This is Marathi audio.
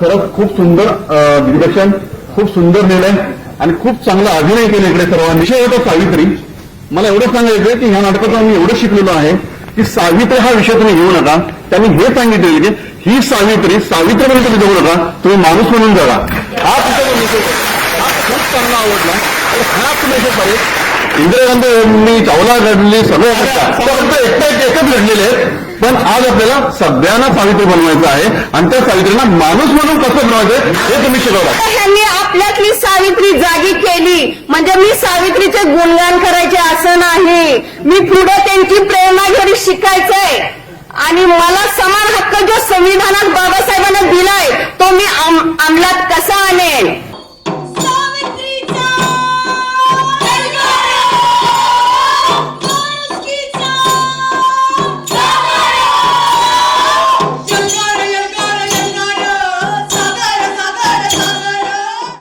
खूप सुंदर दिग्दर्शन खूप सुंदर लिहिलंय आणि खूप चांगला अभिनय केला इकडे सर्वांनी. विषय होता सावित्री. मला एवढं सांगायचं की ह्या नाटकातून मी एवढं शिकलेलो आहे की सावित्री हा विषय तुम्ही घेऊ नका. त्यांनी हे सांगितलेलं की ही सावित्री सावित्री म्हणून तुम्ही जगू नका. तुम्ही माणूस म्हणून जगा. हा तुमचा मेसेज हा खूप चांगला आवडला. आणि हाच मेसेज आहे इंदिरा गांधी यांनी चावला घडली सगळं पण आज आपल्याला सगळ्यांना सावित्री बनवायचं आहे आणि त्या सावित्रीला माणूस म्हणून कसं बनवायचं हे तुम्ही शिकवलं. ह्यांनी आपल्यातली सावित्री जागी केली. म्हणजे मी सावित्रीचे गुणगान करायचे असं नाही. मी पुढे त्यांची प्रेरणा घरी शिकायचंय. आणि मला समान हक्क जो संविधानात बाबासाहेबांना दिलाय तो मी अंमलात